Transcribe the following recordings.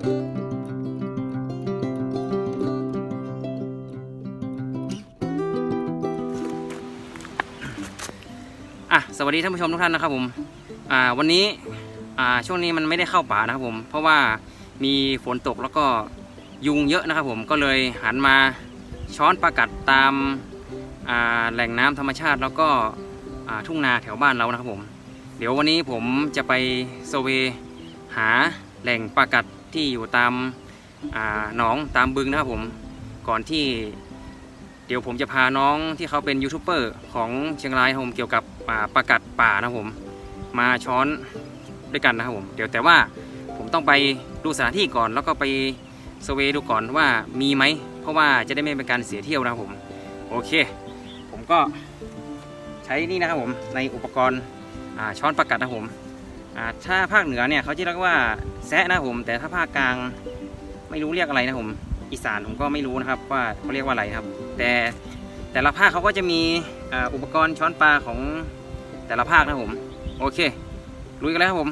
อะสวัสดีท่านผู้ชมทุกท่านนะครับผมอ่าวันนี้อ่าช่วงนี้มันไม่ได้เข้าป่านะครับผม เพราะว่ามีฝนตกแล้วก็ยุงเยอะนะครับผมก็เลยหันมาช้อนปลากัดตามอ่าแหล่งน้ำธรรมชาติแล้วก็อ่าทุ่งนาแถวบ้านเรานะครับผม เดี๋ยววันนี้ผมจะไปโซเวหาแหล่งปลากัด ที่อยู่ตามาหนองตามบึงนะครับผมก่อนที่เดี๋ยวผมจะพาน้องที่เขาเป็นยูทูบเบอร์ของเชียงรายผมเกี่ยวกับอ่าประกัดป่านะผมมาช้อนด้วยกันนะครับผมเดี๋ยวแต่ว่าผมต้องไปดูสถานที่ก่อนแล้วก็ไปสเวดูก่อนว่ามีไหม เพราะว่าจะได้ไม่เป็นการเสียเที่ยวนะครับผม โอเค ผมก็ใช้นี่นะครับผมในอุปกรณ์ช้อนประกัดนะครับผม ถ้าภาคเหนือเนี่ยเขาจะเรียกว่าแซะนะผม แต่ถ้าภาคกลางไม่รู้เรียกอะไรนะผม อีสานผมก็ไม่รู้นะครับว่าเขาเรียกว่าอะไรครับ แต่แต่ละภาคเขาก็จะมีอุปกรณ์ช้อนปลาของแต่ละภาคนะผม โอเคลุยกันแล้วครับผม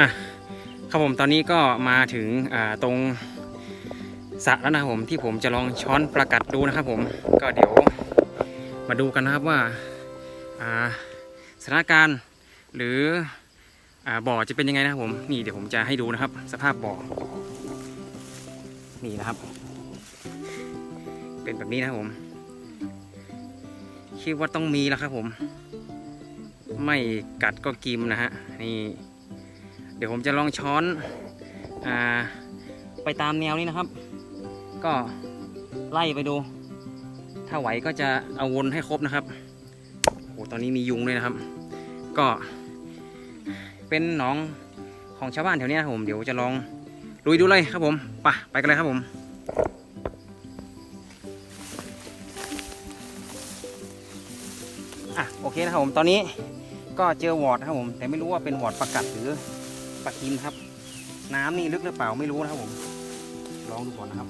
อะครับผมตอนนี้ก็มาถึงตรงสระแล้วนะครับผมที่ผมจะลองช้อนประกัดดูนะครับผมก็เดี๋ยวมาดูกันนะครับว่าอ่าสถานการณ์หรืออ่าบ่อจะเป็นยังไงนะครับผมนี่เดี๋ยวผมจะให้ดูนะครับ สภาพบ่อ นี่นะครับ เป็นแบบนี้นะครับผมคิดว่าต้องมีแล้วครับผม ไม่กัดก็กิมนะฮะนี่ เดี๋ยวผมจะลองช้อนอไปตามแนวนี้นะครับ ก็ไล่ไปดู ถ้าไหวก็จะเอาวนให้ครบนะครับโอ้ตอนนี้มียุงด้วยนะครับ ก็เป็นหนองของชาวบ้านแถวนี้นะผมเดี๋ยวจะลองลุยดูเลยครับผมไปไปกันเลยครับผมอะโอเคนะครับผมตอนนี้ก็เจอวอร์ดนะครับผม แต่ไม่รู้ว่าเป็นวอร์ดประกัดหรือ ปลากิมครับ น้ำนี่ลึกหรือเปล่าไม่รู้นะครับผม ลองดูก่อนนะครับ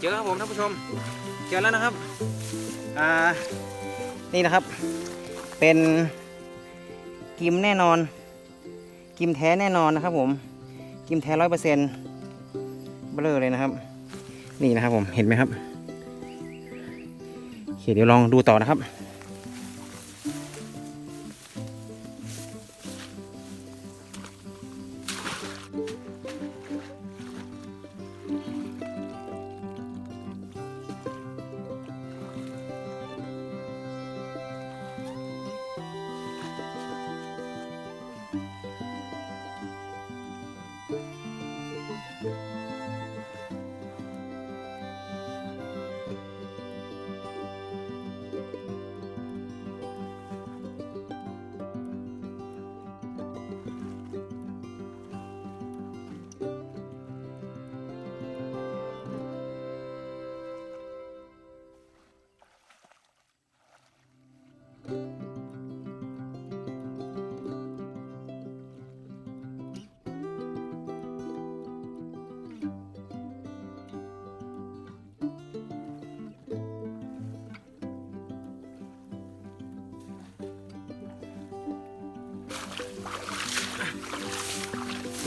เจอครับผมท่านผู้ชม เจอแล้วนะครับ อ่า นี่นะครับ เป็นกิมแน่นอน กิมแท้แน่นอนนะครับ ผม กิมแท้ร้อยเปอร์เซ็นต์เบลอเลยนะครับ นี่นะครับผม เห็นไหมครับโอเคเดี๋ยวลองดูต่อนะครับ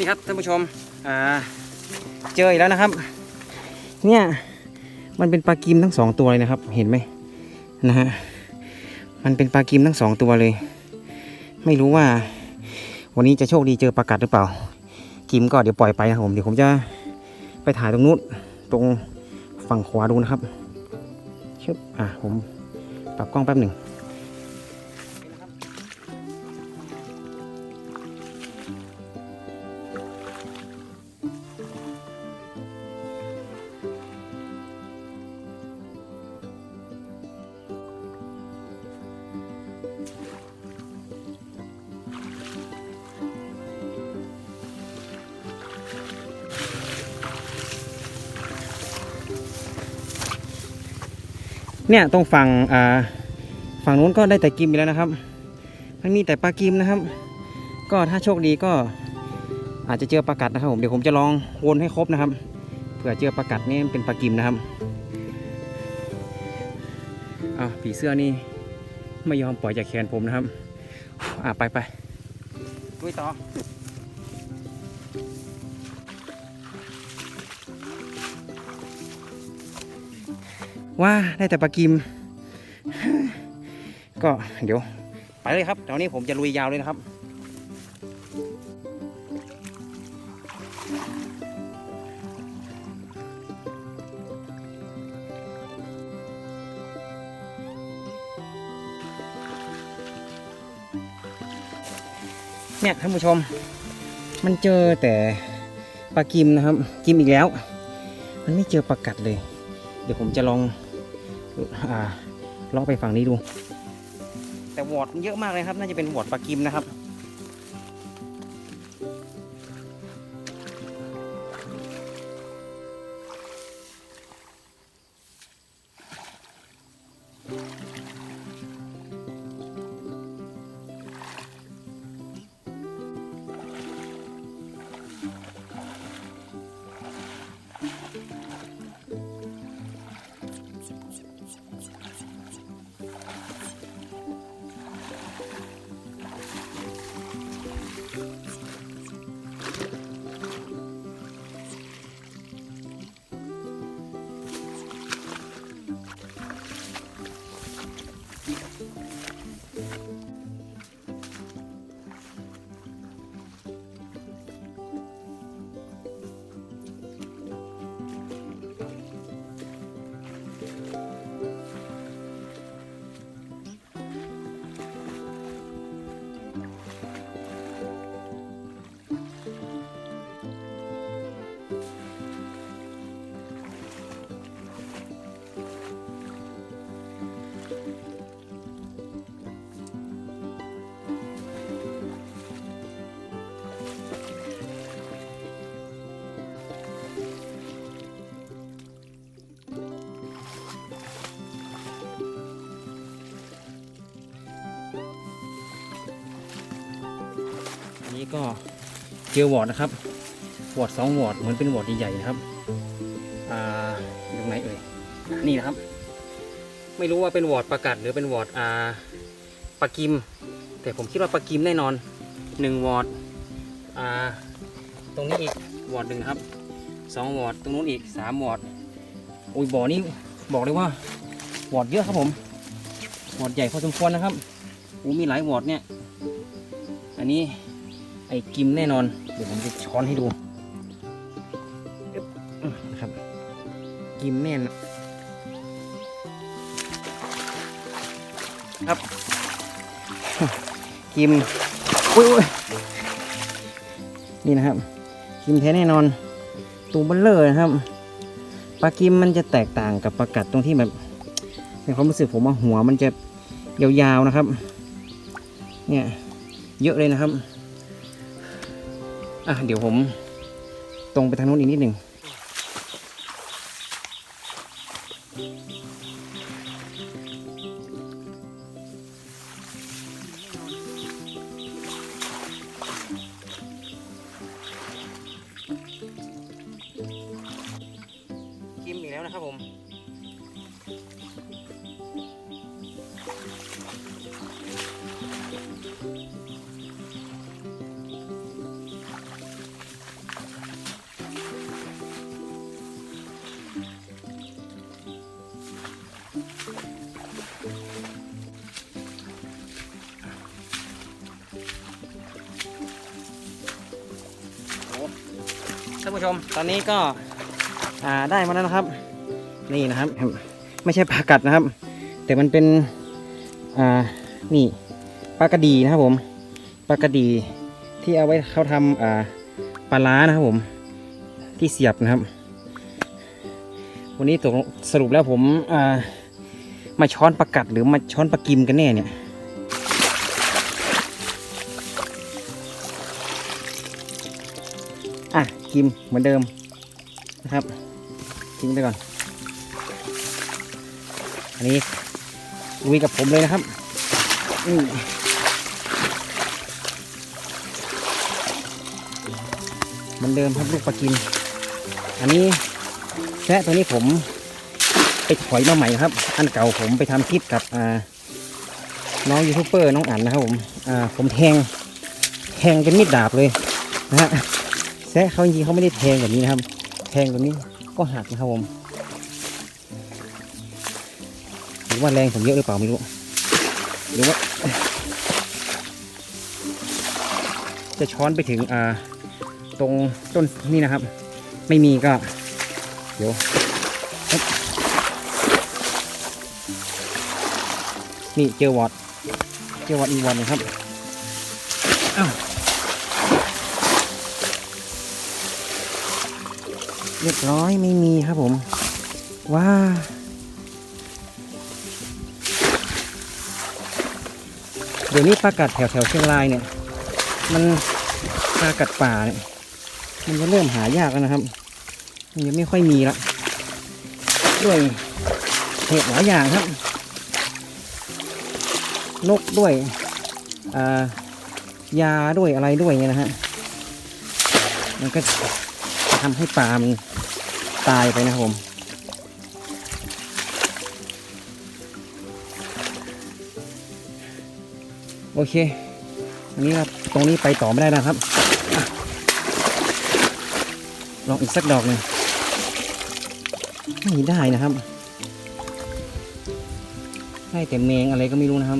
นี่ครับท่านผู้ชมอ่าเจออีกแล้วนะครับ เนี่ยมันเป็นปลากิมทั้งสองตัวเลยนะครับ เห็นไหมนะฮะมันเป็นปลากิมทั้งสองตัวเลย ไม่รู้ว่า วันนี้จะโชคดีเจอปลากัดหรือเปล่า กิมก็เดี๋ยวปล่อยไปนะครับผมเดี๋ยวผมจะไปถ่ายตรงนู้นตรงฝั่งขวาดูนะครับชึบอะผมปรับกล้องแป๊บหนึ่ง เนี่ยตรงฝั่งอ่าฝั่งนู้นก็ได้แต่กิมไปแล้วนะครับมันมีแต่ปลากิมนะครับ ก็ถ้าโชคดีก็อาจจะเจอปลากัดนะครับผมเดี๋ยวผมจะลองวนให้ครบนะครับเผื่อเจอปลากัดนี่เป็นปลากิมนะครับอ้าวผีเสื้อนี่ไม่ยอมปล่อยจากแขนผมนะครับอะไปไปลุยต่อ ว่าได้แต่ปลากิม ก็เดี๋ยว ไปเลยครับเดี๋ยวนี้ผมจะลุยยาวเลยนะครับเนี่ยท่านผู้ชม มันเจอแต่ปลากิมนะครับ กิมอีกแล้ว มันไม่เจอปลากัดเลย เดี๋ยวผมจะลอง อ่าลองไปฝั่งนี้ดู แต่วอดเยอะมากเลยครับ น่าจะเป็นวอดปลากิมนะครับ ก็เจอวอร์ดนะครับวอร์ดสองวอร์ดเหมือนเป็นวอร์ดใหญ่ๆนะครับอ่าอยู่ตรงไหนเอ่ยอะนี่นะครับ ไม่รู้ว่าเป็นวอร์ดประกัดหรือเป็นวอร์ดอ่าปลากิม แต่ผมคิดว่าปลากิมแน่นอนหนึ่งวอร์ดอ่าตรงนี้อีกวอร์ดหนึ่งครับสองวอร์ดตรงนู้นอีกสามวอร์ดโอ้ยบ่อนี้บอกเลยว่าวอร์ดเยอะครับผมวอร์ดใหญ่พอสมควรนะครับโอ้มีหลายวอร์ดเนี่ย อันนี้ อ้กิมแน่นอน เดี๋ยวผมจะช้อนให้ดูนะครับ กิมแน่นครับ กิมอุ้ยนี่นะครับ กิมแท้แน่นอนตัวเบลเลอร์นะครับปลากิมมันจะแตกต่างกับปลากัดตรงที่แบบในความรู้สึกผมว่าหัวมันจะยาวๆนะครับ เนี่ยเยอะเลยนะครับ อะเดี๋ยวผมตรงไปทางโน้นอีกนิดหนึ่งานผู้ชม ตอนนี้ก็ได้มาแล้วนะครับ นี่นะครับ ไม่ใช่ปลากัดนะครับ แต่มันเป็นนี่ปลากระดีนะครับผมปลากระดีที่เอาไว้เขาทำปลาล้านะครับผมที่เสียบนะครับ วันนี้ตกสรุปแล้วผมมาช้อนปลากัดหรือมาช้อนปลากิมกันแน่เนี่ย กิมเหมือนเดิมนะครับทิ้งไปก่อน อันนี้ลุยกับผมเลยนะครับอืมเหมือนเดิมครับลูกปลากิม อันนี้แพะตัวนี้ผมไปถอยมาใหม่ครับ อันเก่าผมไปทำคลิปกับอ่าน้องยูทูบเบอร์น้องอั๋นนะครับผมอ่าผมแทงแทงเป็นมีดดาบเลยนะฮะ แซะเขาจริงๆเขาไม่ได้แทงแบบนี้นะครับ แทงแบบนี้ก็หักนะครับผมหรือว่าแรงผมเยอะหรือเปล่าไม่รู้หรือว่า จะช้อนไปถึงอ่าตรงต้นนี่นะครับ ไม่มีก็ เดี๋ยวนี่เจอวอดเจอวอดอีกวอดหนึงครับ เรียบร้อยไม่มีครับผม ว้าเดี๋ยวนี้ปลากัดแถวแถวเชียงรายเนี่ย มันปลากัดป่าเนี่ยมันจะเริ่มหายากแล้วนะครับมันยังไม่ค่อยมีละด้วยเหตุหลายอย่างครับ นกด้วยยาด้วยอะไรด้วยเนี่ยนะฮะมันก็ ทำให้ปลามันตายไปนะครับผมโอเค อันนี้ครับ ตรงนี้ไปต่อไม่ได้นะครับอลองอีกสักดอกหนึ่งไม่ได้นะครับ ได้แต่แมงอะไรก็ไม่รู้นะครับ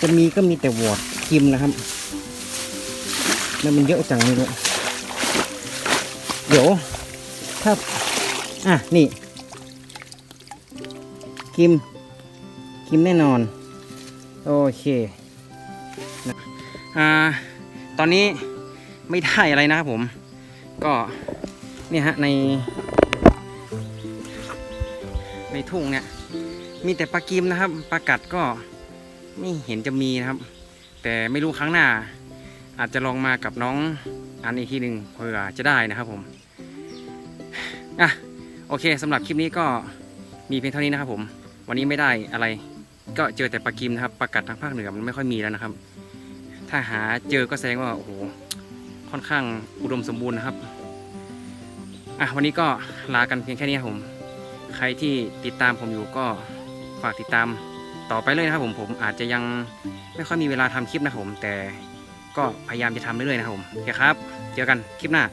จะมีก็มีแต่วอดกิมนะครับ แล้วมันเยอะจังเลยเดี๋ยว ถ้า อะ นี่ กิม กิมแน่นอน โอเคอ่าตอนนี้ไม่ได้อะไรนะครับผม ก็เนี่ยฮะใน ในทุ่งเนี่ย มีแต่ปลากิมนะครับปลากัดก็ไม่เห็นจะมีนะครับ แต่ไม่รู้ครั้งหน้า อาจจะลองมากับน้องอันอีกทีหนึ่งเผื่อจะได้นะครับผมอะโอเคสำหรับคลิปนี้ก็มีเพียงเท่านี้นะครับผม วันนี้ไม่ได้อะไร ก็เจอแต่ปลากิมนะครับปลากัดทางภาคเหนือมันไม่ค่อยมีแล้วนะครับ ถ้าหาเจอก็แสดงว่าโอ้โหค่อนข้างอุดมสมบูรณ์นะครับอะวันนี้ก็ลากันเพียงแค่นี้ครับผม ใครที่ติดตามผมอยู่ก็ฝากติดตามต่อไปเลยนะครับผมผมอาจจะยังไม่ค่อยมีเวลาทำคลิปนะครับผมแต่ ก็พยายามจะทำเรื่อยๆนะครับผมโอเคครับ เจอกันคลิปหน้า